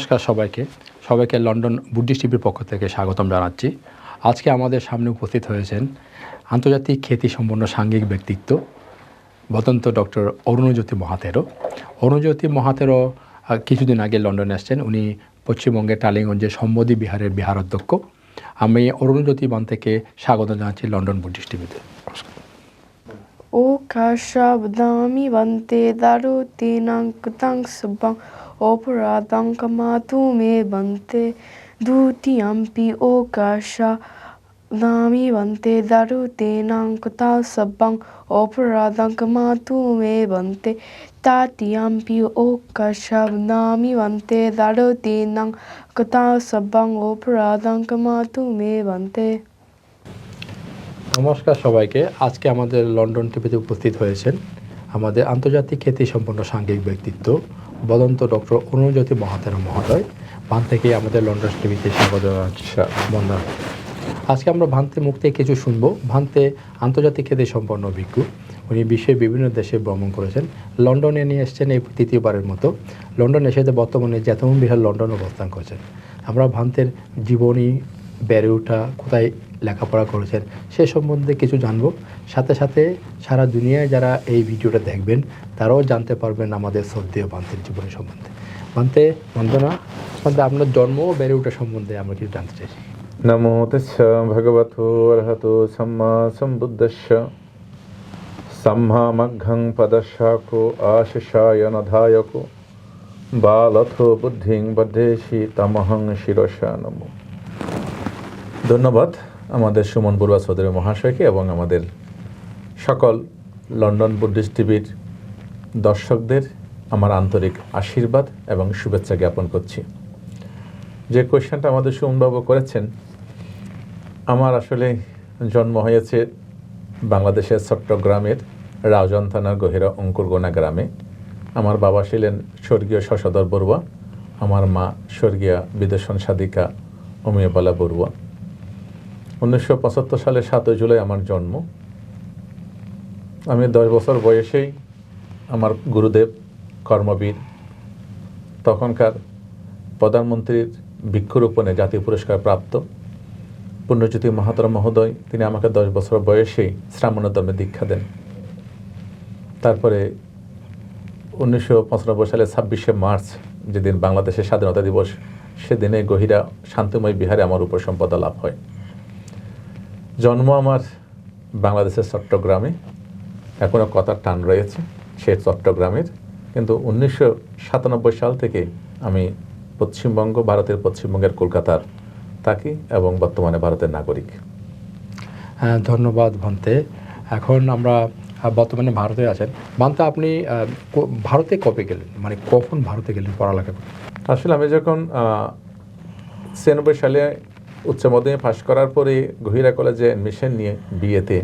নমস্কার সবাইকে। সবাইকে লন্ডন বুদ্ধিস্ট টিভির পক্ষ থেকে স্বাগতম জানাচ্ছি। আজকে আমাদের সামনে উপস্থিত হয়েছেন আন্তর্জাতিক খ্যাতিসম্পন্ন সাংঘিক ব্যক্তিত্ব, বদন্ত ডক্টর অরুণজ্যোতি মহাতেরো অরুণজ্যোতি মহাতেরো কিছুদিন আগে লন্ডনে আসছেন। উনি পশ্চিমবঙ্গের টালিগঞ্জের সম্বোধি বিহারের বিহার অধ্যক্ষ আমি অরুণজ্যোতি বান থেকে স্বাগত জানাচ্ছি লন্ডন বুদ্ধিস্ট টিভিতে। অপরাধঙ্ক মাতুমে বন্তে দুটি আম্পি ও কাশা নামি বন্তে দারু তেনাঙ্ক তা সব্বাং অপরাধঙ্ক মাতুমে বন্তে তাটি আম্পি ও কাশা নামি বন্তে দারু তেনাং কতা সব্বাং অপরাধঙ্ক মাতুমে বন্তে নমস্কার সবাইকে আজকে আমাদের লন্ডন টিভিতে উপস্থিত হয়েছেন আমাদের আন্তর্জাতিক খ্যাতি সম্পন্ন সাংঘিক ব্যক্তিত্ব বদন্ত ডক্টর অরুণজ্যোতি মহাতের মহোদয়। ভান থেকে আমাদের লন্ডন টিভিতে স্বাগত বন্দনা। আজকে আমরা ভান্তে থেকে কিছু শুনব। ভান্তে আন্তর্জাতিক খ্যাতি সম্পন্ন ভিক্ষু। উনি বিশ্বের বিভিন্ন দেশে ভ্রমণ করেছেন। লন্ডনে নিয়ে এসেছেন এই তৃতীয়বারের মতো। লন্ডন এসে বর্তমানে জ্যাতমন বিহার লন্ডন অবস্থান করেছেন। আমরা ভান্তের জীবনী বেড়ে ওঠা কোথায় লেখাপড়া করেছেন। সে সম্বন্ধে কিছু জানব। সাথে সাথে সারা দুনিয়ায় যারা এই ভিডিওটা দেখবেন, তারাও জানতে পারবেন আমাদের শ্রদ্ধেয় বান্তের জীবন সম্বন্ধে। বান্তে, বন্দনা বান্তে আপনার জন্ম ও বেড়ে ওঠা সম্বন্ধে আমরা কিছু জানতে চাইছি। নমো তস্য ভগবত অর্হত সম্মা সম্বুদ্ধস্য সাম্মামঘং পদশাকো আশিষায়নধায়ক বালথ বুদ্ধিং বর্ধেশি তামহং শিরসা নমো। ধন্যবাদ। আমাদের সুমন বড়ুয়া সদরের মহাশয়কে এবং আমাদের সকল লন্ডন বুদ্ধিস্ট টিভির দর্শকদের আমার আন্তরিক আশীর্বাদ এবং শুভেচ্ছা জ্ঞাপন করছি। যে কোয়েশ্চেনটা আমাদের সুমনবাবু করেছেন, আমার আসলে জন্ম হয়েছে বাংলাদেশের চট্টগ্রামের রাউজান থানার গহিরা অঙ্কুরগোনা গ্রামে। আমার বাবা ছিলেন স্বর্গীয় শশধর বড়ুয়া, আমার মা স্বর্গীয়া বিদেশন সাধিকা অমিয়বালা বড়ুয়া। উনিশশো পঁচাত্তর সালের সাতই জুলাই আমার জন্ম। আমি দশ বছর বয়সেই আমার গুরুদেব, কর্মবীর, তখনকার প্রধানমন্ত্রীর বৃক্ষরোপণে জাতীয় পুরস্কার প্রাপ্ত পুণ্যজ্যোতি মহাতর মহোদয়, তিনি আমাকে দশ বছর বয়সেই শ্রামণোদ্যমে দীক্ষা দেন। তারপরে উনিশশো পঁচানব্বই সালে ছাব্বিশে মার্চ, যেদিন বাংলাদেশের স্বাধীনতা দিবস, সেদিনে গহিরা শান্তিময় বিহারে আমার উপর সম্পদ লাভ হয়। জন্ম আমার বাংলাদেশের চট্টগ্রামে। এখনও কথার টান রয়েছে সে চট্টগ্রামের। কিন্তু উনিশশো সাতানব্বই সাল থেকে আমি পশ্চিমবঙ্গ ভারতের পশ্চিমবঙ্গের কলকাতার থাকি এবং বর্তমানে ভারতের নাগরিক। হ্যাঁ ধন্যবাদ ভান্তে। এখন আমরা বর্তমানে ভারতে আছেন। ভান্তে আপনি ভারতে কবে গেলেন? মানে কখন ভারতে গেলেন পড়ালেখা করতে? আসলে আমি যখন ছিয়ানব্বই সালে উচ্চ মাধ্যমিক পাশ করার পরে গহিরা কলেজে অ্যাডমিশন নিয়ে বিয়েতে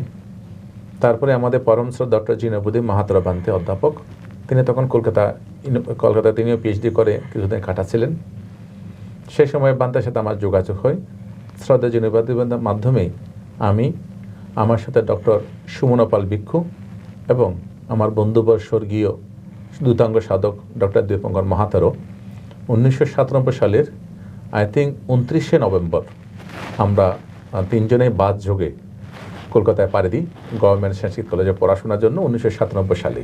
তারপরে আমাদের পরম শ্রদ্ধ ডক্টর জিনবুদ্দিন মাহাতরা বান্তে অধ্যাপক। তিনি তখন কলকাতা কলকাতা তিনিও পিএইচডি করে কিছুদিন কাটাচ্ছিলেন। সেই সময় বান্তের সাথে আমার যোগাযোগ হয়। শ্রদ্ধা জিনবুদ্দিনের মাধ্যমেই আমি, আমার সাথে ডক্টর সুমনপাল ভিক্ষু এবং আমার বন্ধুবর স্বর্গীয় দূতাঙ্গ সাধক ডক্টর দীপঙ্কর মাহাতারও উনিশশো সাতানব্বই সালের আই থিঙ্ক উনত্রিশে নভেম্বর আমরা তিনজনে বাদ যোগে কলকাতায় পাড়ি দিই গভর্নমেন্ট সংস্কৃত কলেজে পড়াশোনার জন্য উনিশশো সাতানব্বই সালে।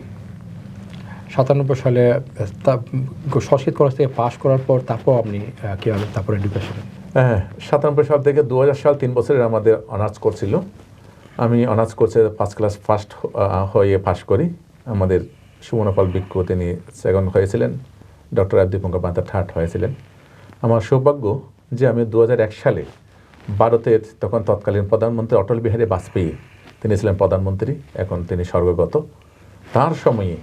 সাতানব্বই সালে সংস্কৃত কলেজ থেকে পাশ করার পর তারপর আপনি কীভাবে তারপর এডুকেশন হ্যাঁ সাতানব্বই সাল থেকে দু সাল তিন বছরের আমাদের অনার্স করছিল আমি অনার্স কোর্সে ফার্স্ট ক্লাস ফার্স্ট হয়ে পাশ করি। আমাদের সুমনপাল বিক্ষু তিনি সেকেন্ড হয়েছিলেন। ডক্টর আব্দীপঙ্কর পান্তা থার্ড হয়েছিলেন। আমার সৌভাগ্য যে আমি দু হাজার এক সালে ভারতের তখন তৎকালীন প্রধানমন্ত্রী অটল বিহারী বাজপেয়ী, তিনি ছিলেন প্রধানমন্ত্রী, এখন তিনি স্বর্গগত। তার সময়ে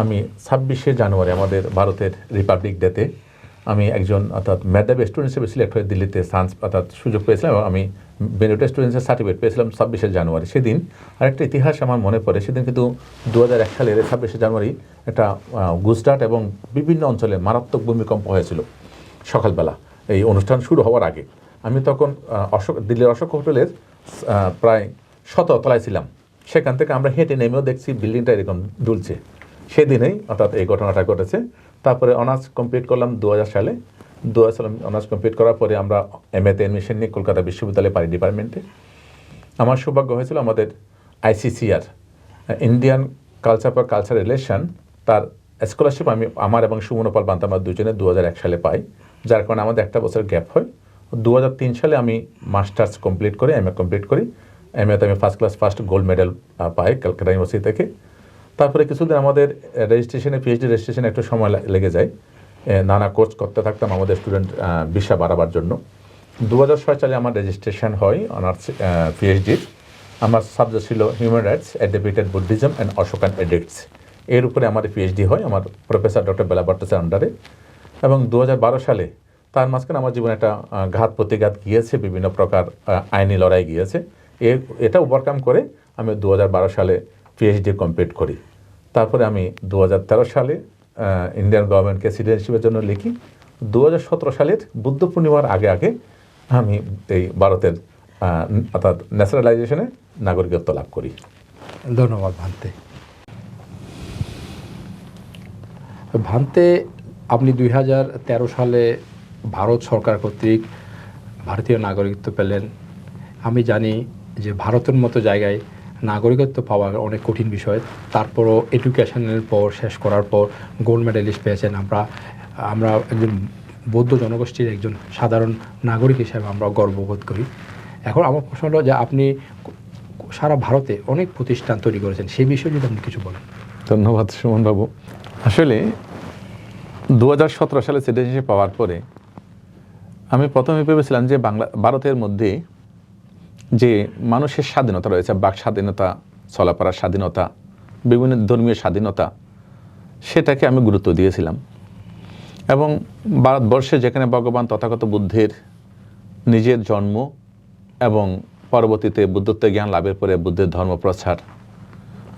আমি ছাব্বিশে জানুয়ারি আমাদের ভারতের রিপাবলিক ডেতে আমি একজন অর্থাৎ মেধাবী স্টুডেন্ট হিসেবে সিলেক্ট হয়ে দিল্লিতে সায়েন্স অর্থাৎ সুযোগ পেয়েছিলাম এবং আমি বেনিউটে স্টুডেন্টসের সার্টিফিকেট পেয়েছিলাম ছাব্বিশে জানুয়ারি। সেদিন আরেকটা ইতিহাস আমার মনে পড়ে, সেদিন কিন্তু দু হাজার এক সালের ছাব্বিশে জানুয়ারি একটা গুজরাট এবং বিভিন্ন অঞ্চলে মারাত্মক ভূমিকম্প হয়েছিল সকালবেলা। এই অনুষ্ঠান শুরু হওয়ার আগে। আমি তখন অশোক, দিল্লির অশোক হোটেলের প্রায় শত তলায় ছিলাম। সেখান থেকে আমরা হেঁটে নেমেও দেখছি বিল্ডিংটা এরকম দুলছে। সেদিনেই অর্থাৎ এই ঘটনাটা ঘটেছে। তারপরে অনার্স কমপ্লিট করলাম দু হাজার সালে। দু হাজার সালে অনার্স কমপ্লিট করার পরে আমরা এম এতে এডমিশন নিয়ে কলকাতা বিশ্ববিদ্যালয়ে পারি ডিপার্টমেন্টে। আমার সৌভাগ্য হয়েছিল আমাদের ICCR, Indian culture for culture relation, তার স্কলারশিপ আমি, আমার এবং সুমনপাল বান্ত আমার দুজনে দু হাজার এক সালে পাই। যার কারণে আমাদের একটা বছর গ্যাপ হয়। দু হাজার তিন সালে আমি মাস্টার্স কমপ্লিট করি এম এ কমপ্লিট করি। এম এতে আমি first class first gold medal পাই ক্যালকাটা ইউনিভার্সিটি থেকে। তারপরে কিছুদিন আমাদের রেজিস্ট্রেশনে পিএইচডি রেজিস্ট্রেশনে একটু সময় লেগে যায়। নানা কোর্স করতে থাকতাম আমাদের স্টুডেন্ট ভিসা বাড়াবার জন্য। দু হাজার ছয় সালে আমার রেজিস্ট্রেশন হয় অনার্স পিএইচডির আমার সাবজেক্ট ছিল human rights adapted Buddhism and Ashokan edicts এর উপরে আমার পিএইচডি হয়, আমার প্রফেসর ডক্টর বেলা ভট্টাচার্যের আন্ডারে এবং দু হাজার বারো সালে তার মাঝখানে আমার জীবনে একটা ঘাত প্রতিঘাত গিয়েছে, বিভিন্ন প্রকার আইনি লড়াই গিয়েছে। এ, এটা ওভারকাম করে আমি দু হাজার বারো সালে পিএইচডি কমপ্লিট করি। তারপরে আমি দু হাজার তেরো সালে ইন্ডিয়ান গভর্নমেন্টকে সিটিজেনশিপের জন্য লিখি। দু হাজার সতেরো সালের বুদ্ধ পূর্ণিমার আগে আগে আমি এই ভারতের অর্থাৎ ন্যাচারালাইজেশনে নাগরিকত্ব লাভ করি। ধন্যবাদ, ভান্তে। ভান্তে, আপনি দুই হাজার তেরো সালে ভারত সরকার কর্তৃক ভারতীয় নাগরিকত্ব পেলেন। আমি জানি যে ভারতের মতো জায়গায় নাগরিকত্ব পাওয়া অনেক কঠিন বিষয়। তারপরও এডুকেশনের পর, শেষ করার পর গোল্ড মেডেলিস্ট পেয়েছেন আমরা। আমরা একজন বৌদ্ধ জনগোষ্ঠীর একজন সাধারণ নাগরিক হিসেবে আমরা গর্ববোধ করি। এখন আমার প্রশ্ন হলো যে আপনি সারা ভারতে অনেক প্রতিষ্ঠান তৈরি করেছেন, সেই বিষয়ে যদি আপনি কিছু বলেন। ধন্যবাদ সুমনবাবু। আসলে দু হাজার সতেরো সালে সিটিজেনশিপ পাওয়ার পরে আমি প্রথমে ভেবেছিলাম যে বাংলা, ভারতের মধ্যে যে মানুষের স্বাধীনতা রয়েছে, বাক স্বাধীনতা চলাফেরার স্বাধীনতা, বিভিন্ন ধর্মীয় স্বাধীনতা, সেটাকে আমি গুরুত্ব দিয়েছিলাম। এবং ভারতবর্ষে যেখানে ভগবান তথাগত বুদ্ধের নিজের জন্ম এবং পরবর্তীতে বুদ্ধত্ব জ্ঞান লাভের পরে বুদ্ধের ধর্ম প্রচার,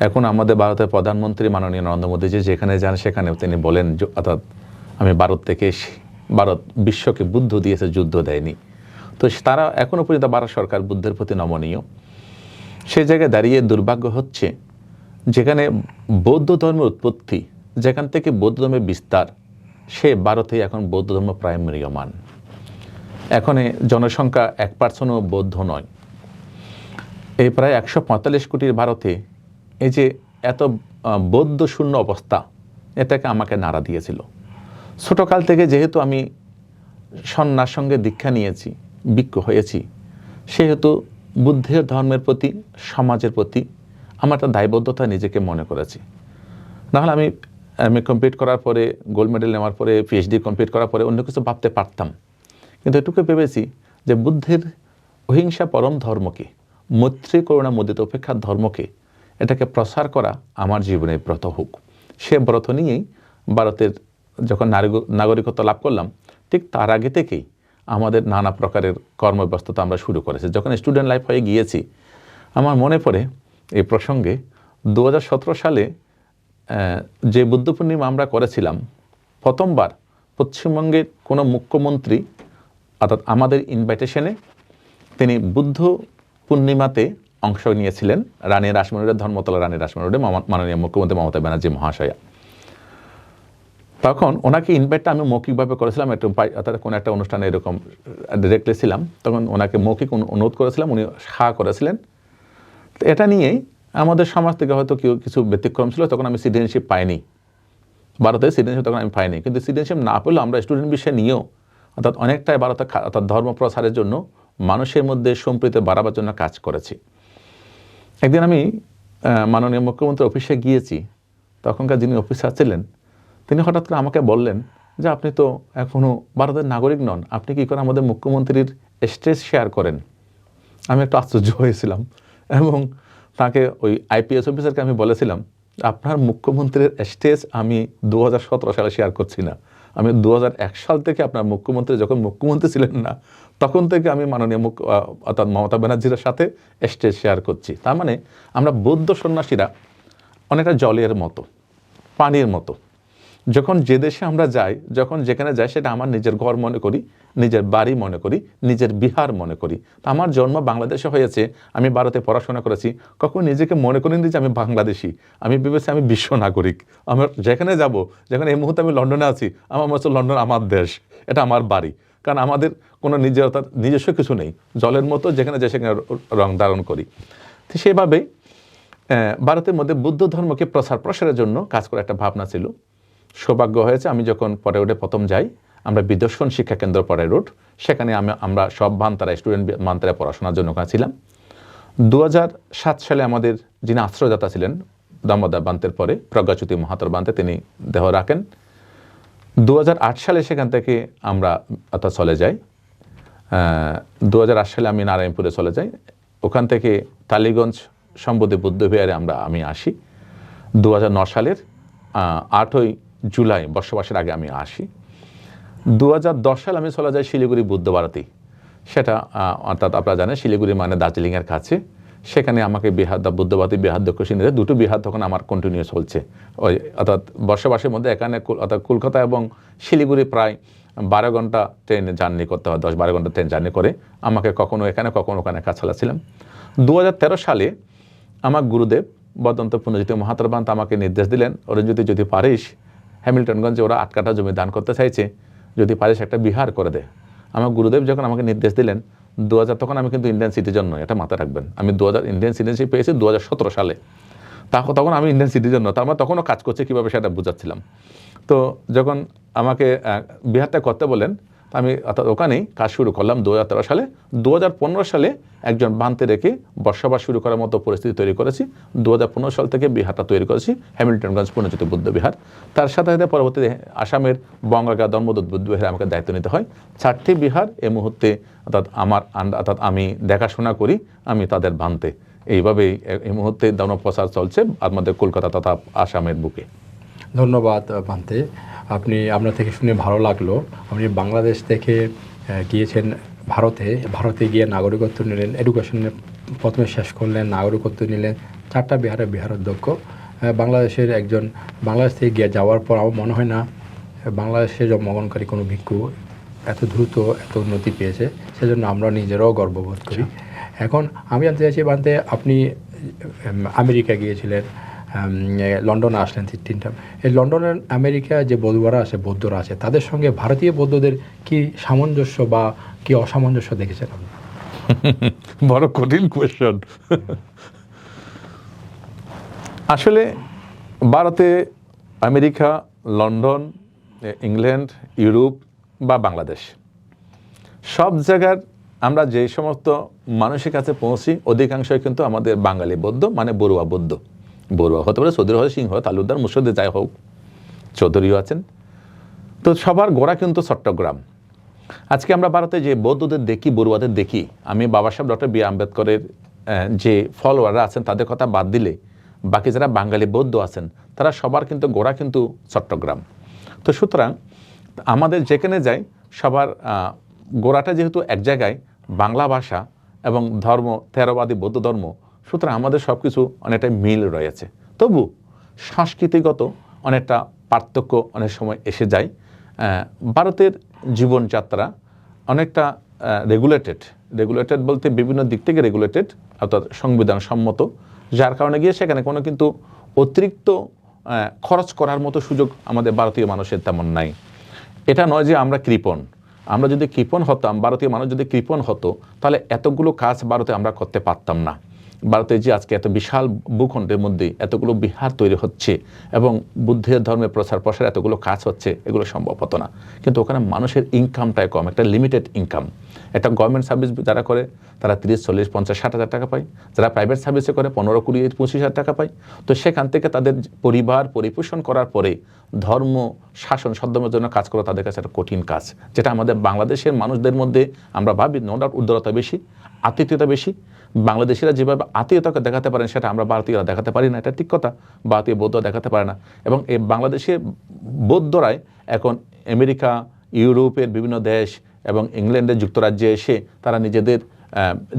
এখন আমাদের ভারতের প্রধানমন্ত্রী মাননীয় নরেন্দ্র মোদীজি যেখানে যান সেখানে তিনি বলেন অর্থাৎ আমি ভারত থেকে এসে ভারত বিশ্বকে বুদ্ধ দিয়েছে, যুদ্ধ দেয়নি। তো তারা এখনও পর্যন্ত ভারত সরকার বুদ্ধের প্রতি নমনীয়। সে জায়গায় দাঁড়িয়ে দুর্ভাগ্য হচ্ছে, যেখানে বৌদ্ধ ধর্মের উৎপত্তি, যেখান থেকে বৌদ্ধ ধর্মের বিস্তার, সে ভারতে এখন বৌদ্ধ ধর্ম প্রায় ম্রিয়মান। এখানে জনসংখ্যা এক পার্সেন্টও বৌদ্ধ নয়। এই প্রায় একশো পঁয়তাল্লিশ কোটির ভারতে এই যে এত বৌদ্ধ শূন্য অবস্থা, এটাকে আমাকে নাড়া দিয়েছিল। ছোটকাল থেকে যেহেতু আমি সন্ন্যার সঙ্গে দীক্ষা নিয়েছি বিজ্ঞ হয়েছি, সেহেতু বুদ্ধের ধর্মের প্রতি, সমাজের প্রতি আমার একটা দায়বদ্ধতা নিজেকে মনে করেছি। নাহলে আমি এম এ কমপ্লিট করার পরে গোল্ড মেডেল নেওয়ার পরে পিএইচডি কমপ্লিট করার পরে অন্য কিছু ভাবতে পারতাম। কিন্তু এটুকু ভেবেছি যে বুদ্ধের অহিংসা পরম ধর্মকে, মৈত্রী করুণা মুদিত উপেক্ষার ধর্মকে, এটাকে প্রসার করা আমার জীবনের ব্রত হোক। সে ব্রত নিয়েই ভারতের যখন নাগরিকত্ব লাভ করলাম, ঠিক তার আগে থেকেই আমাদের নানা প্রকারের কর্মব্যস্ততা আমরা শুরু করেছি। যখন স্টুডেন্ট লাইফ হয়ে গিয়েছি, আমার মনে পড়ে এই প্রসঙ্গে দু হাজার সতেরো সালে যে বুদ্ধ পূর্ণিমা আমরা করেছিলাম, প্রথমবার পশ্চিমবঙ্গের কোনো মুখ্যমন্ত্রী, অর্থাৎ আমাদের ইনভাইটেশনে তিনি বুদ্ধ পূর্ণিমাতে অংশ নিয়েছিলেন, রানী রাসমণিরের ধর্মতলা, রানী রাসমণিরে মাননীয় মুখ্যমন্ত্রী মমতা ব্যানার্জি মহাশয়া। তখন ওনাকে ইনভাইটটা আমি মৌখিকভাবে করেছিলাম, একটু অর্থাৎ কোনো একটা অনুষ্ঠানে এরকম ডিরেক্টলি ছিলাম তখন ওনাকে মৌখিক অনু- অনুরোধ করেছিলাম, উনি হা করেছিলেন। এটা নিয়েই আমাদের সমাজ থেকে হয়তো কেউ কিছু ব্যতিক্রম ছিল, তখন আমি সিটিজেনশিপ পাইনি। ভারতে সিটিজেনশিপ তখন আমি পাইনি। কিন্তু সিটিজেনশিপ না পেলেও আমরা স্টুডেন্ট বিষয়ে নিয়েও, অর্থাৎ অনেকটাই ভারতে খা- অর্থাৎ ধর্ম প্রসারের জন্য মানুষের মধ্যে সম্প্রীতি বাড়াবার জন্য কাজ করেছি। একদিন আমি মাননীয় মুখ্যমন্ত্রী অফিসে গিয়েছি। তখনকার যিনি অফিসার ছিলেন তিনি হঠাৎ করে আমাকে বললেন যে, আপনি তো এখনও ভারতের নাগরিক নন। আপনি কি করে আমাদের মুখ্যমন্ত্রীর স্ট্রেস শেয়ার করেন? আমি একটু আশ্চর্য হয়েছিলাম এবং তাকে ওই আইপিএস অফিসারকে আমি বলেছিলাম, আপনার মুখ্যমন্ত্রীর স্টেজ আমি দু হাজার সতেরো সালে শেয়ার করছি না। আমি দু হাজার এক সাল থেকে আপনার মুখ্যমন্ত্রী, যখন মুখ্যমন্ত্রী ছিলেন না, তখন থেকে আমি মাননীয় মুখ্য অর্থাৎ মমতা ব্যানার্জির সাথে স্টেজ শেয়ার করছি। তার মানে আমরা বৌদ্ধ সন্ন্যাসীরা অনেকটা জলের মতো, পানির মতো। যখন যে দেশে আমরা যাই, যখন যেখানে যাই সেটা আমার নিজের ঘর মনে করি, নিজের বাড়ি মনে করি, নিজের বিহার মনে করি। তা আমার জন্ম বাংলাদেশে হয়েছে, আমি ভারতে পড়াশোনা করেছি। কখন নিজেকে মনে করিনি যে আমি বাংলাদেশি। আমি ভেবেছি আমি বিশ্ব নাগরিক। আমার যেখানে যাব, যেখানে এই মুহূর্তে আমি লন্ডনে আছি, আমার মনে হচ্ছে লন্ডন আমার দেশ। এটা আমার বাড়ি। কারণ আমাদের কোনো নিজের অর্থাৎ নিজস্ব কিছু নেই। জলের মতো যেখানে যে সেখানে রং ধারণ করি। তো সেভাবেই ভারতের মধ্যে বুদ্ধ ধর্মকে প্রসার প্রসারের জন্য কাজ করার একটা ভাবনা ছিল। সৌভাগ্য হয়েছে, আমি যখন পরে রোডে প্রথম যাই, আমরা বিদর্শন শিক্ষা কেন্দ্র পরে রোড সেখানে আমি, আমরা সব বান্তারা স্টুডেন্ট বান্তারা পড়াশোনার জন্য ওখানে ছিলাম। দু সাত সালে আমাদের যিনি আশ্রয়দাতা ছিলেন, দামোদর বান্তের পরে, প্রজ্ঞাচ্যুতি মহাতর বান্তে, তিনি দেহ রাখেন। দু হাজার আট সালে সেখান থেকে আমরা অর্থাৎ চলে যাই। দু হাজার আট সালে আমি নারায়ণপুরে চলে যাই। ওখান থেকে টালিগঞ্জ সম্বোধি বুদ্ধবিহারে আমরা, আমি আসি। দু সালের আটই জুলাই বর্ষবাসের আগে আমি আসি। দু হাজার দশ সালে আমি চলে যাই শিলিগুড়ি বুদ্ধ ভারতী সেটা অর্থাৎ আপনারা জানেন শিলিগুড়ি মানে দার্জিলিংয়ের কাছে। সেখানে আমাকে বিহার, দা বুদ্ধবাদী বিহার দক্ষিণ নিয়ে দুটো বিহার তখন আমার কন্টিনিউ চলছে। ওই, অর্থাৎ বর্ষবাসের মধ্যে এখানে অর্থাৎ কলকাতা এবং শিলিগুড়ি প্রায় বারো ঘণ্টা ট্রেন জার্নি করতে হয়, দশ বারো ঘণ্টা ট্রেন জার্নি করে। আমাকে কখনো এখানে, কখনো ওখানে কাজ চালাচ্ছিলাম দু হাজার তেরো সালে আমার গুরুদেব বদন্ত পুনজিত মহাতরবান্ত আমাকে নির্দেশ দিলেন যদি যদি পারিস হ্যামিল্টনগঞ্জে ওরা আট কাঠা জমি দান করতে চাইছে, যদি পারিস একটা বিহার করে দে। আমার গুরুদেব যখন আমাকে নির্দেশ দিলেন দু হাজার তখন আমি কিন্তু ইন্ডিয়ান সিটিজন নয় এটা মাথায় রাখবেন। আমি দু হাজার ইন্ডিয়ান সিটিজেনশিপ পেয়েছি দু হাজার সতেরো সালে। তা- তখন আমি ইন্ডিয়ান সিটিজন নয় তার মানে তখনও কাজ করছে কীভাবে সেটা বুঝাচ্ছিলাম। তো যখন আমাকে বিহারটা করতে বলেন আমি অর্থাৎ ওখানেই কাজ শুরু করলাম দু হাজার তেরো সালে। দু হাজার পনেরো সালে একজন বানতে রেখে বসবাস শুরু করার মতো পরিস্থিতি তৈরি করেছি। দু হাজার পনেরো সাল থেকে বিহারটা তৈরি করেছি, হ্যামিল্টনগঞ্জ পুনর্জিত বুদ্ধ বিহার। তার সাথে সাথে পরবর্তীতে আসামের বঙ্গাগা বুদ্ধ বিহারে আমাকে দায়িত্ব নিতে হয়। চারটি বিহার এই মুহূর্তে অর্থাৎ আমার অর্থাৎ আমি দেখাশোনা করি, আমি তাদের বানতে। এইভাবেই এই মুহূর্তে ধর্ম প্রচার চলছে আমাদের কলকাতা তথা আসামের বুকে। ধন্যবাদ বান্তে আপনি আপনার থেকে শুনে ভালো লাগল। আপনি বাংলাদেশ থেকে গিয়েছেন ভারতে। ভারতে গিয়ে নাগরিকত্ব নিলেন এডুকেশনে প্রথমে শেষ করলেন নাগরিকত্ব নিলেন। চারটা বিহারে বিহার অধ্যক্ষ। বাংলাদেশের একজন বাংলাদেশ থেকে গিয়ে যাওয়ার পর আমার মনে হয় না বাংলাদেশে জন্মগ্রহণকারী কোনো ভিক্ষু এত দ্রুত এত উন্নতি পেয়েছে। সেজন্য আমরা নিজেরাও গর্ববোধ করি। এখন আমি জানতে চাইছি বান্তে আপনি আমেরিকা গিয়েছিলেন। লন্ডনে আসলেন তিনটা। এই লন্ডনের আমেরিকা যে বৌদ্ধরা আছে বৌদ্ধরা আছে, তাদের সঙ্গে ভারতীয় বৌদ্ধদের কি সামঞ্জস্য বা কি অসামঞ্জস্য দেখেছেন আপনি? বড় কঠিন কোয়েশ্চন আসলে ভারতে আমেরিকা, লন্ডন ইংল্যান্ড, ইউরোপ বা বাংলাদেশ, সব জায়গার আমরা যে সমস্ত মানুষের কাছে পৌঁছি, অধিকাংশই কিন্তু আমাদের বাঙালি বৌদ্ধ মানে বড়ুয়া বৌদ্ধ। বড়ুয়া হতে পারে চৌধুরী হয় সিংহ তালুকদার মুর্শিদে যাই হোক, চৌধুরীও আছেন। তো সবার গোড়া কিন্তু চট্টগ্রাম। আজকে আমরা ভারতে যে বৌদ্ধদের দেখি, বড়ুয়াদের দেখি, আমি বাবা সাহেব, ডক্টর বি আম্বেদকরের যে ফলোয়াররা আছেন, তাদের কথা বাদ দিলে বাকি যারা বাঙালি বৌদ্ধ আছেন, তারা সবার কিন্তু গোড়া কিন্তু চট্টগ্রাম। তো সুতরাং আমাদের যেখানে যাই, সবার গোড়াটা যেহেতু এক জায়গায়, বাংলা ভাষা এবং ধর্ম, থেরবাদী, বৌদ্ধ ধর্ম সুতরাং আমাদের সব কিছু অনেকটা মিল রয়েছে। তবু সংস্কৃতিগত অনেকটা পার্থক্য অনেক সময় এসে যায়। ভারতের জীবনযাত্রা অনেকটা রেগুলেটেড রেগুলেটেড বলতে বিভিন্ন দিক থেকে রেগুলেটেড অর্থাৎ সংবিধান সম্মত যার কারণে গিয়ে সেখানে কোনো কিন্তু অতিরিক্ত খরচ করার মতো সুযোগ আমাদের ভারতীয় মানুষের তেমন নাই। এটা নয় যে আমরা কৃপণ। আমরা যদি কৃপণ হতাম, ভারতীয় মানুষ যদি কৃপণ হতো, তাহলে এতগুলো কাজ ভারতে আমরা করতে পারতাম না। ভারতে যে আজকে এত বিশাল ভূখণ্ডের মধ্যে এতগুলো বিহার তৈরি হচ্ছে এবং বুদ্ধের ধর্মের প্রচার প্রসার এতগুলো কাজ হচ্ছে, এগুলো সম্ভব হতো না। কিন্তু ওখানে মানুষের ইনকামটাই কম, একটা লিমিটেড ইনকাম একটা গভর্নমেন্ট সার্ভিস যারা করে, তারা তিরিশ, চল্লিশ, পঞ্চাশ, ষাট হাজার টাকা পায়। যারা প্রাইভেট সার্ভিসে করে, পনেরো, কুড়ি, পঁচিশ হাজার টাকা পায়। তো সেখান থেকে তাদের পরিবার পরিপোষণ করার পরে ধর্ম, শাসন সদ্যমের জন্য কাজ করা তাদের কাছে একটা কঠিন কাজ। যেটা আমাদের বাংলাদেশের মানুষদের মধ্যে আমরা ভাবি নো ডাউট উদারতা বেশি, আতিথ্যতা বেশি বাংলাদেশিরা যেভাবে আত্মীয়তাকে দেখাতে পারেন, সেটা আমরা ভারতীয়রা দেখাতে পারি না, এটা ঠিক কথা। ভারতীয় বৌদ্ধ দেখাতে পারে না। এবং এই বাংলাদেশে বৌদ্ধরাই এখন আমেরিকা, ইউরোপের বিভিন্ন দেশ এবং ইংল্যান্ডের যুক্তরাজ্যে এসে তারা নিজেদের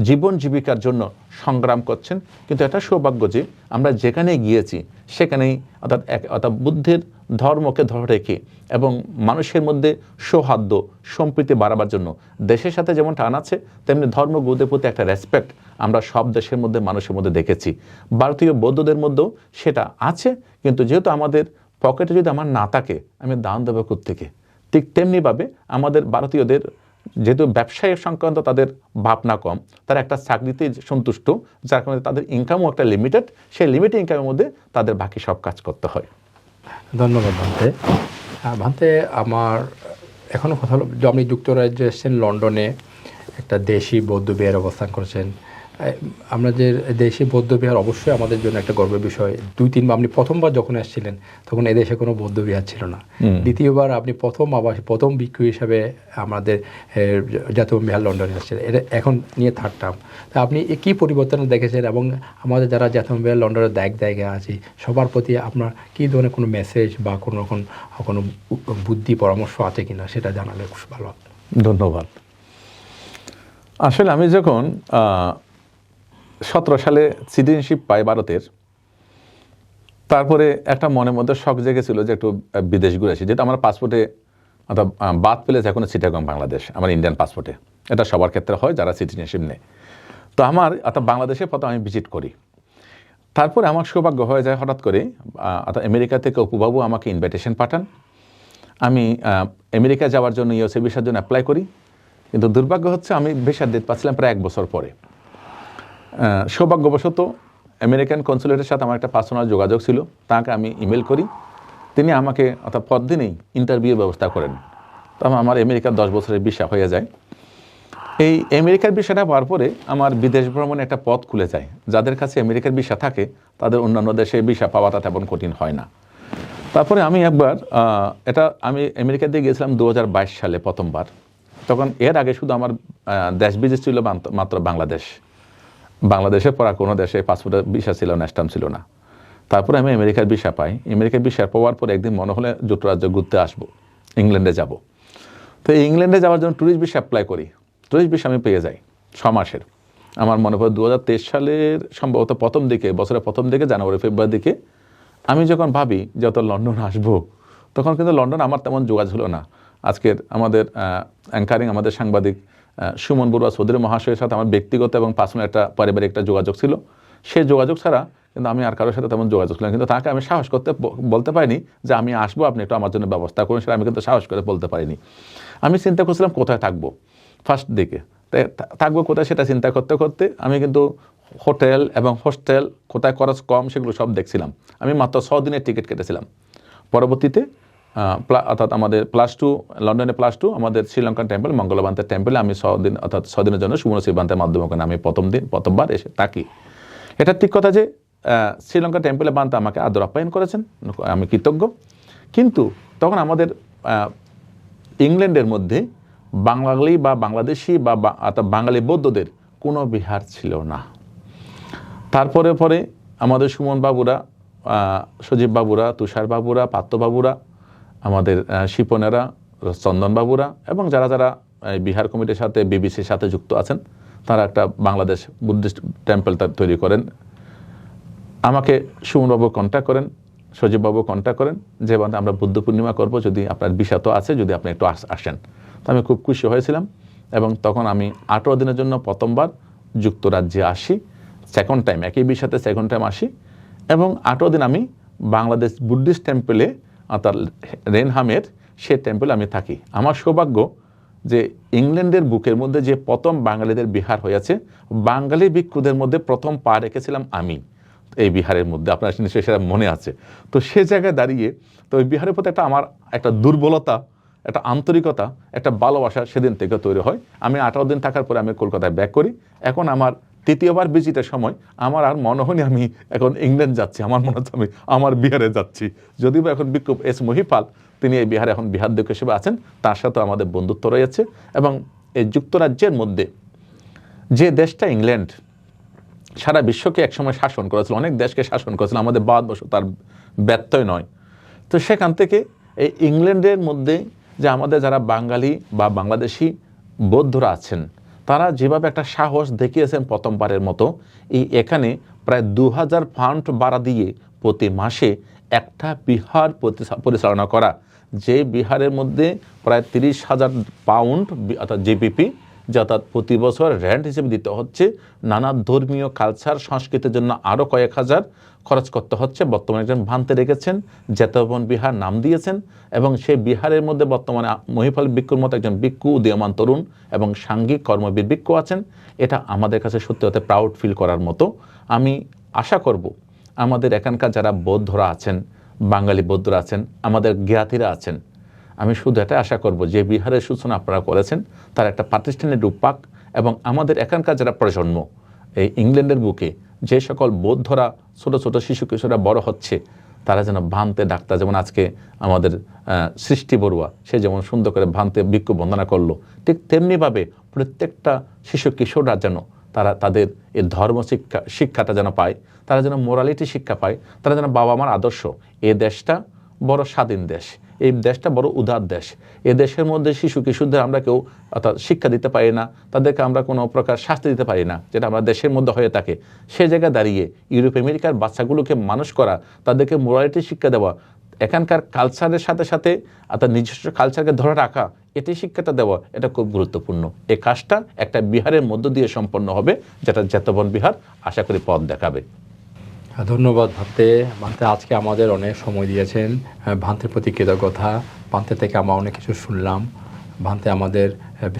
জীবন জীবিকার জন্য সংগ্রাম করছেন। কিন্তু এটা সৌভাগ্য যে আমরা যেখানে গিয়েছি, সেখানেই অর্থাৎ এক, অর্থাৎ বুদ্ধের ধর্মকে ধরে রেখে এবং মানুষের মধ্যে সৌহার্দ্য, সম্প্রীতি বাড়াবার জন্য দেশের সাথে যেমন টান আছে, তেমনি ধর্মগুরুদের প্রতি একটা রেসপেক্ট আমরা সব দেশের মধ্যে, মানুষের মধ্যে দেখেছি। ভারতীয় বৌদ্ধদের মধ্যেও সেটা আছে, কিন্তু যেহেতু আমাদের পকেটে যদি আমার না থাকে, আমি দান দেবো থেকে ঠিক তেমনিভাবে আমাদের ভারতীয়দের যেহেতু ব্যবসায় সংক্রান্ত তাদের ভাবনা কম, তারা একটা চাকরিতে সন্তুষ্ট, যার কারণে তাদের ইনকামও একটা লিমিটেড সেই লিমিটেড ইনকামের মধ্যে তাদের বাকি সব কাজ করতে হয়। ধন্যবাদ, ভান্তে। ভান্তে, আমার এখনও কথা হলো আপনি যুক্তরাজ্যে এসেছেন, লন্ডনে একটা দেশি বৌদ্ধ বিহার অবস্থান করেছেন। যে দেশি বৌদ্ধ বিহার অবশ্যই আমাদের জন্য একটা গর্বের বিষয়। দুই তিনবার আপনি প্রথমবার যখন এসেছিলেন তখন এদেশে কোনো বৌদ্ধ বিহার ছিল না। দ্বিতীয়বার আপনি প্রথম আবার প্রথম ভিক্ষু হিসাবে আমাদের জাতীয় বিহার লন্ডনে এসেছিলেন। এটা এখন নিয়ে থার্ড টার্ম। তা আপনি কী পরিবর্তন দেখেছেন এবং আমাদের যারা জাতীয় বিহার লন্ডনে দেখ জায়গা আছে সবার প্রতি আপনার কী ধরনের কোনো মেসেজ বা কোনো রকম কোনো বুদ্ধি পরামর্শ আছে কিনা সেটা জানালে খুব ভালো ধন্যবাদ। আসলে আমি যখন সতেরো সালে সিটিজেনশিপ পাই ভারতের। তারপরে একটা মনের মধ্যে শখ জেগেছিল যে একটু বিদেশ ঘুরে আসি। যেহেতু আমার পাসপোর্টে অর্থাৎ বাদ পেলেছে এখনও চিটাগং বাংলাদেশ আমার ইন্ডিয়ান পাসপোর্টে এটা সবার ক্ষেত্রে হয় যারা সিটিজেনশিপ নেয়। তো আমার, অর্থাৎ বাংলাদেশে প্রথম আমি ভিজিট করি। তারপরে আমার সৌভাগ্য হয়ে যায় হঠাৎ করে অর্থাৎ আমেরিকা থেকে অপুবাবু আমাকে ইনভাইটেশন পাঠান। আমি আমেরিকা যাওয়ার জন্য ইউএসএ ভিসার জন্য অ্যাপ্লাই করি। কিন্তু দুর্ভাগ্য হচ্ছে আমি ভিসার ডেট পাচ্ছিলাম প্রায় এক বছর পরে। সৌভাগ্যবশত আমেরিকান কনসুলেটের সাথে আমার একটা পার্সোনাল যোগাযোগ ছিল। তাকে আমি ইমেল করি। তিনি আমাকে অর্থাৎ পরদিনেই ইন্টারভিউর ব্যবস্থা করেন। তো আমার- আমার আমেরিকার দশ বছরের ভিসা হয়ে যায়। এই আমেরিকার বিষয়টা পাওয়ার পরে আমার বিদেশ ভ্রমণে একটা পথ খুলে যায়। যাদের কাছে আমেরিকার ভিসা থাকে, তাদের অন্যান্য দেশে ভিসা পাওয়াটা তেমন কঠিন হয় না। তারপরে আমি একবার এটা আমি আমেরিকা দিয়ে গিয়েছিলাম দু হাজার বাইশ সালে প্রথমবার। তখন এর আগে শুধু আমার দেশ বিদেশ ছিল মাত্র বাংলাদেশ। বাংলাদেশে পড়া কোনো দেশে পাসপোর্টের ভিসা ছিল না ছিল না। তারপরে আমি আমেরিকার ভিসা পাই। আমেরিকার ভিসা পাওয়ার পর একদিন মনে হলে যুক্তরাজ্য ঘুরতে আসব, ইংল্যান্ডে যাব। তো ইংল্যান্ডে যাওয়ার জন্য ট্যুরিস্ট ভিসা অ্যাপ্লাই করি। ট্যুরিস্ট ভিসা আমি পেয়ে যাই ছ মাসের। আমার মনে পড়ে দু সালের সম্ভবত প্রথম দিকে, বছরের প্রথম দিকে, জানুয়ারি, ফেব্রুয়ারি দিকে, আমি যখন ভাবি যে অত লন্ডন আসব, তখন কিন্তু লন্ডন আমার তেমন যোগাযোগ হলো না। আজকের আমাদের অ্যাঙ্কারিং আমাদের সাংবাদিক সুমন বড়ুয়া চৌধুরী মহাশয়ের সাথে আমার ব্যক্তিগত এবং পার্সোনাল একটা পারিবারিক একটা যোগাযোগ ছিল। সেই যোগাযোগ ছাড়া কিন্তু আমি আর কারোর সাথে তেমন যোগাযোগ ছিলাম কিন্তু তাকে আমি সাহস করতে বলতে পারিনি যে আমি আসব, আপনি একটু আমার জন্য ব্যবস্থা করুন, সেটা আমি কিন্তু সাহস করে বলতে পারিনি। আমি চিন্তা করছিলাম কোথায় থাকব? ফার্স্ট দিকে। থাকব কোথায় সেটা চিন্তা করতে করতে আমি কিন্তু হোটেল এবং হোস্টেল কোথায় খরচ কম সেগুলো সব দেখছিলাম। আমি মাত্র ছ দিনের টিকিট কেটেছিলাম। পরবর্তীতে অর্থাৎ আমাদের প্লাস টু লন্ডনে প্লাস টু আমাদের শ্রীলঙ্কান টেম্পল মঙ্গলবান্তের টেম্পলে আমি ছ দিন অর্থাৎ ছ দিনের জন্য সুমন শ্রীবান্তের মাধ্যমে ওখানে আমি প্রথম দিন, প্রথমবার এসে থাকি। এটা ঠিক কথা যে শ্রীলঙ্কা টেম্পলে বান্তে আমাকে আদর আপ্যায়ন করেছেন, আমি কৃতজ্ঞ। কিন্তু তখন আমাদের ইংল্যান্ডের মধ্যে বাঙালি বা বাংলাদেশি বা- অর্থাৎ বাঙালি বৌদ্ধদের কোনো বিহার ছিল না। তারপরে পরে আমাদের সুমন বাবুরা সজীব বাবুরা তুষার বাবুরা পাত্র বাবুরা আমাদের শিপনেরা চন্দন বাবুরা এবং যারা যারা বিহার কমিটির সাথে, বিবিসির সাথে যুক্ত আছেন, তারা একটা বাংলাদেশ বুদ্ধিস্ট টেম্পল তৈরি করেন। আমাকে সুমনবাবু কন্ট্যাক্ট করেন, সজীববাবু কন্ট্যাক্ট করেন, যে বান্ধে আমরা বুদ্ধ পূর্ণিমা করব, যদি আপনার বিষা তো আছে, যদি আপনি একটু আস- আসেন। তো আমি খুব খুশি হয়েছিলাম এবং তখন আমি আঠেরো দিনের জন্য প্রথমবার যুক্তরাজ্যে আসি সেকেন্ড টাইম একই বিষাতে সেকেন্ড টাইম আসি এবং আঠেরো দিন আমি বাংলাদেশ বুদ্ধিস্ট টেম্পলে অর্থাৎ রেনহামের সে টেম্পলে আমি থাকি। আমার সৌভাগ্য যে ইংল্যান্ডের বুকের মধ্যে যে প্রথম বাঙালিদের বিহার হয়েছে, বাঙালি ভিক্ষুদের মধ্যে প্রথম পা রেখেছিলাম আমি। এই বিহারের মধ্যে, আপনার নিশ্চয়ই সেটা মনে আছে। তো সে জায়গায় দাঁড়িয়ে, তো ওই বিহারের প্রতি একটা আমার একটা দুর্বলতা, একটা আন্তরিকতা, একটা ভালোবাসা সেদিন থেকে তৈরি হয়। আমি আঠারো দিন থাকার পরে আমি কলকাতায় ব্যাক করি। এখন আমার তৃতীয়বার ভিজিটের সময় আমার আর মনে হয়নি আমি এখন ইংল্যান্ড যাচ্ছি। আমার মনে হচ্ছে আমি আমার বিহারে যাচ্ছি। যদিও এখন বিক্ষোভ এস মহিপাল, তিনি এই বিহারে এখন বিহারধ্যক্ষ হিসেবে আছেন, তার সাথে আমাদের বন্ধুত্ব রয়েছে এবং এই যুক্তরাজ্যের মধ্যে যে দেশটা ইংল্যান্ড, সারা বিশ্বকে একসময় শাসন করেছিল, অনেক দেশকে শাসন করেছিল, আমাদের ভারতবর্ষ তার ব্যত্যয় নয়। তো সেখান থেকে এই ইংল্যান্ডের মধ্যে যে আমাদের যারা বাঙালি বা বাংলাদেশি বৌদ্ধরা আছেন তারা যেভাবে একটা সাহস দেখিয়েছেন প্রথমবারের মতো, এই এখানে প্রায় দু হাজার ফান্ড বাড়া দিয়ে প্রতি মাসে একটা বিহার পরিচালনা করা। যে বিহারের মধ্যে প্রায় তিরিশ হাজার পাউন্ড, অর্থাৎ জিপিপি যে অর্থাৎ প্রতি বছর র্যান্ট হিসেবে দিতে হচ্ছে। নানা ধর্মীয় কালচার সংস্কৃতির জন্য আরও কয়েক হাজার খরচ করতে হচ্ছে। বর্তমানে একজন ভান্তে রেখেছেন জেতবন বিহার নাম দিয়েছেন এবং সেই বিহারের মধ্যে বর্তমানে মহিফল ভিক্ষুর মতো একজন ভিক্ষু, উদীয়মান তরুণ এবং সাঙ্গিক কর্মবীর ভিক্ষু আছেন। এটা আমাদের কাছে সত্যি হতে প্রাউড ফিল করার মতো। আমি আশা করব, আমাদের এখানকার যারা বৌদ্ধরা আছেন, বাঙালি বৌদ্ধরা আছেন, আমাদের জ্ঞাতিরা আছেন আমি শুধু এটা আশা করব যে বিহারের সূচনা আপনারা করেছেন, তার একটা প্রাতিষ্ঠানিক রূপ পাক এবং আমাদের এখানকার যারা প্রজন্ম, এই ইংল্যান্ডের বুকে যে সকল বৌদ্ধরা, ছোট ছোট শিশু কিশোররা বড় হচ্ছে, তারা যেন ভান্তে ডাক্তার, যেমন আজকে আমাদের সৃষ্টি বড়ুয়া, সে যেমন সুন্দর করে ভান্তে বিক্ষোভ বন্দনা করল, ঠিক তেমনিভাবে প্রত্যেকটা শিশু কিশোররা যেন তারা তাদের এই ধর্ম শিক্ষা, শিক্ষাটা যেন পায়, তারা যেন মোরালিটি শিক্ষা পায়, তারা যেন বাবা মার আদর্শ, এ দেশটা বড় স্বাধীন দেশ। এই দেশটা বড় উদার দেশ। এ দেশের মধ্যে শিশু কিশোরদের আমরা কেউ অর্থাৎ শিক্ষা দিতে পারি না, তাদেরকে আমরা কোনো প্রকার শাস্তি দিতে পারি না, যেটা আমরা দেশের মধ্যে হয়ে থাকে। সে জায়গায় দাঁড়িয়ে ইউরোপ, আমেরিকার বাচ্চাগুলোকে মানুষ করা, তাদেরকে মোরালিটি শিক্ষা দেওয়া, এখানকার কালচারের সাথে সাথে অর্থাৎ নিজস্ব কালচারকে ধরে রাখা এটি শিক্ষাটা দেওয়া, এটা খুব গুরুত্বপূর্ণ। এই কাজটা একটা বিহারের মধ্য দিয়ে সম্পন্ন হবে, যেটা জেতবন বিহার আশা করি পথ দেখাবে। ধন্যবাদ ভান্তে। ভান্তে আজকে আমাদের অনেক সময় দিয়েছেন। হ্যাঁ, ভান্তের প্রতি কৃতজ্ঞতা। ভান্তে থেকে আমরা অনেক কিছু শুনলাম। ভান্তে আমাদের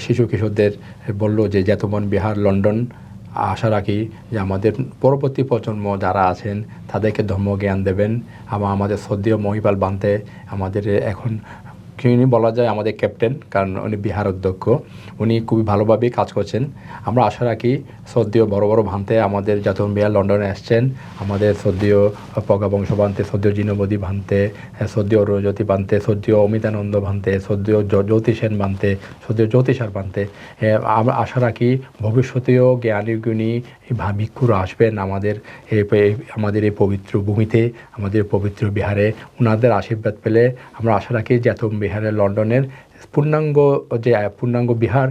শিশু কিশোরদের বলল যে যেতমন বিহার লন্ডন। আশা রাখি যে আমাদের পরবর্তী প্রজন্ম যারা আছেন তাদেরকে ধর্ম জ্ঞান দেবেন। এবং আমাদের সদ্য মহিপাল বান্তে আমাদের এখন উনি বলা যায় আমাদের ক্যাপ্টেন, কারণ উনি বিহার অধ্যক্ষ। উনি খুবই ভালোভাবেই কাজ করছেন। আমরা আশা রাখি সদ্যীয় বড় বড় ভান্তে আমাদের যতন বিহার লন্ডনে আসছেন। আমাদের সদ্যীয় পগা বংশ ভান্তে সদ্য জিনবদী ভান্তে সদ্য রজতী ভান্তে সদ্য অমিতানন্দ ভান্তে সদ্য জ- জ্যোতি সেন ভান্তে সদ্য জ্যোতিষার ভান্তে। আমরা আশা রাখি ভবিষ্যতেও জ্ঞানী গুণী ভিক্ষুরা আসবেন আমাদের আমাদের এই পবিত্র ভূমিতে, আমাদের পবিত্র বিহারে। ওনাদের আশীর্বাদ পেলে আমরা আশা রাখি জ্যাতম বিহারে লন্ডনের পূর্ণাঙ্গ যে পূর্ণাঙ্গ বিহার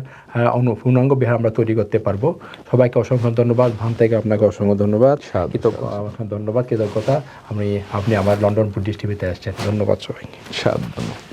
অনু- পূর্ণাঙ্গ বিহার আমরা তৈরি করতে পারব। সবাইকে অসংখ্য ধন্যবাদ। ভান থেকে আপনাকে অসংখ্য ধন্যবাদ। ধন্যবাদ। কৃতজ্ঞতা। আমি আপনি আমার লন্ডন বুদ্ধিস্ট টিভিতে আসছেন। ধন্যবাদ সবাইকে। সাবধান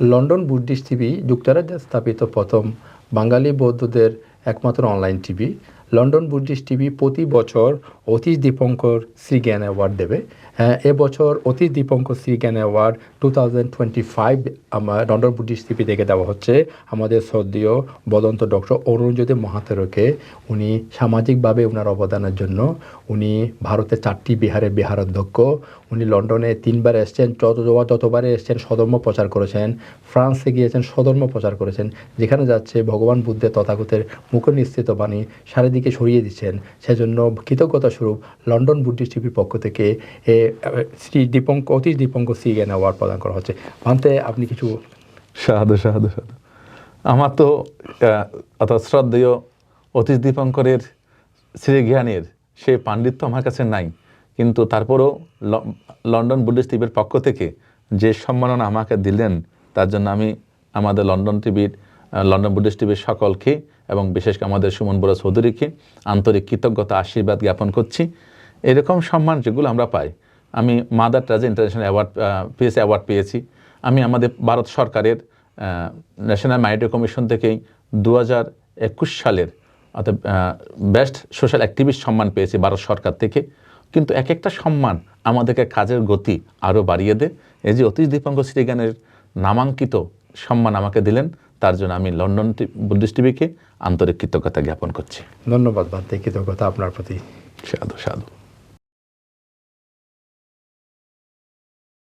লন্ডন বুদ্ধিস্ট টিভি যুক্তরাজ্যে স্থাপিত প্রথম বাঙালি বৌদ্ধদের একমাত্র online TV. London Buddhist TV প্রতি বছর অতীশ দীপঙ্কর শ্রী জ্ঞান অ্যাওয়ার্ড দেবে। হ্যাঁ, এবছর Atish Dipankar Shri Gyan award two thousand twenty five আমার লন্ডন বুদ্ধিস্ট টিভি থেকে দেওয়া হচ্ছে। আমাদের সদ্যীয় বদন্ত ডক্টর অরুণজ্যোতি মহাতেরকে। উনি সামাজিকভাবে ওনার অবদানের জন্য। উনি ভারতের চারটি বিহারের বিহার অধ্যক্ষ উনি লন্ডনে তিনবার এসছেন, যত যতবারে এসছেন সধর্ম প্রচার করেছেন, ফ্রান্সে গিয়েছেন সধর্ম প্রচার করেছেন, যেখানে যাচ্ছে ভগবান বুদ্ধের তথাগতের মুখ নিশ্চিত বাণী চারিদিকে সরিয়ে দিচ্ছেন। সেজন্য কৃতজ্ঞতা স্বরূপ লন্ডন বুদ্ধিস্ট টিভির পক্ষ থেকে এ, শ্রী দীপঙ্ক, অতীশ দীপঙ্ক সি জ্ঞান অ্যাওয়ার্ড প্রদান করা হচ্ছে। ভান্তে, আপনি কিছু সাধু সাধু সাধু আমার তো অর্থাৎ শ্রদ্ধেয় অতীশ দীপঙ্করের শ্রীজ্ঞানের সেই পাণ্ডিত্য আমার কাছে নাই। কিন্তু তারপরও লন্ডন বুদ্ধিস্ট টিভির পক্ষ থেকে যে সম্মাননা আমাকে দিলেন, তার জন্য আমি আমাদের লন্ডন টিভির লন্ডন বুদ্ধিস্ট টিভির সকলকে এবং বিশেষ করে আমাদের সুমন বড় চৌধুরীকে আন্তরিক কৃতজ্ঞতা, আশীর্বাদ জ্ঞাপন করছি। এরকম সম্মান যেগুলো আমরা পাই, আমি Mother Teresa international award PS award পেয়েছি। আমি আমাদের ভারত সরকারের ন্যাশনাল মাইনরিটি কমিশন থেকেই দু হাজার একুশ সালের অর্থাৎ বেস্ট সোশ্যাল অ্যাক্টিভিস্ট সম্মান পেয়েছি ভারত সরকার থেকে। কিন্তু এক একটা সম্মান আমাদেরকে কাজের গতি আরও বাড়িয়ে দেয়। এই যে অতীশ দীপাঙ্গ শ্রীজ্ঞানের নামাঙ্কিত সম্মান আমাকে দিলেন তার জন্য আমি লন্ডন বুদ্ধিস্ট টিভিকে আন্তরিক কৃতজ্ঞতা জ্ঞাপন করছি। ধন্যবাদ বাদ কৃতজ্ঞতা আপনার প্রতি। সাধু সাধু।